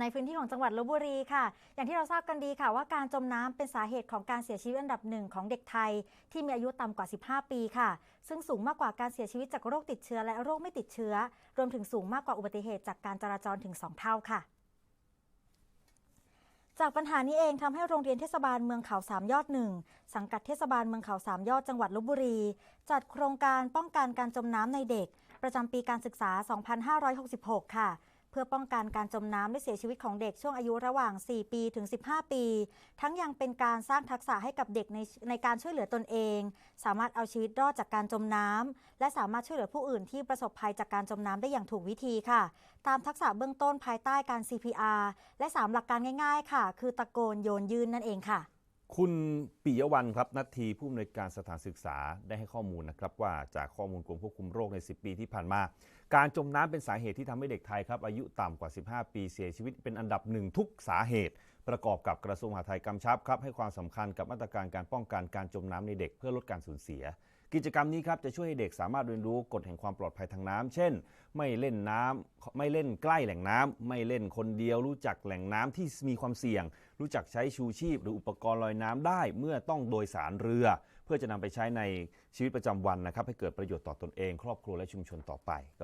ในพื้นที่ของจังหวัดลบบุรีค่ะ อย่างที่เราทราบกันดีค่ะว่าการจมน้ำเป็นสาเหตุของการเสียชีวิตอันดับหนึ่งของเด็กไทย ที่มีอายุต่ำกว่า 15 ปีค่ะ ซึ่งสูงมากกว่าการเสียชีวิตจากโรคติดเชื้อและโรคไม่ติดเชื้อ รวมถึงสูงมากกว่าอุบัติเหตุจากการจราจรถึง 2 เท่าค่ะจากปัญหานี้เองทำให้โรงเรียนเทศบาลเมืองเขาสามยอดหนึ่งสังกัดเทศบาลเมืองเขาสามยอดจังหวัดลบบุรี จัดโครงการป้องกันการจมน้ำในเด็ก ประจำปีการศึกษา 2566 ค่ะ เพื่อป้องกันการจมน้ำและเสียชีวิตของเด็กช่วงอายุระหว่าง 4 ปีถึง 15 ปี ทั้งยังเป็นการสร้างทักษะให้กับเด็กในในการช่วยเหลือตนเอง สามารถเอาชีวิตรอดจากการจมน้ำและสามารถช่วยเหลือผู้อื่นที่ประสบภัยจากการจมน้ำได้อย่างถูกวิธีค่ะ ตามทักษะเบื้องต้นภายใต้การ CPR และ 3 หลักการง่าย ๆ ค่ะ คือตะโกนโยนยืนนั่นเองค่ะ คุณปิยวันครับนัททีผู้อำนวยการสถานศึกษาได้ให้ข้อมูลนะครับว่าจากข้อมูลกรมควบคุมโรคใน 10 ปีที่ผ่านมา การจมน้ำเป็นสาเหตุที่ทำให้เด็กไทยครับอายุต่ำกว่า 15 ปีเสียชีวิตเป็นอันดับหนึ่งทุกสาเหตุ ประกอบกับกระทรวงมหาดไทยกำชับครับให้ความสำคัญกับมาตรการการป้องกันการจมน้ำในเด็กเพื่อลดการสูญเสีย กิจกรรมนี้ครับจะช่วยให้เด็กสามารถเรียนรู้กฎแห่งความปลอดภัยทางน้ำเช่น ไม่เล่นน้ำไม่เล่นใกล้แหล่งน้ำไม่เล่นคนเดียวรู้จักแหล่งน้ำที่มีความเสี่ยง รู้จักใช้ชูชีพ หรืออุปกรณ์ลอยน้ำได้ เมื่อต้องโดยสารเรือ เพื่อจะนำไปใช้ในชีวิตประจำวันนะครับให้เกิดประโยชน์ต่อตนเอง ครอบครัวและชุมชนต่อไป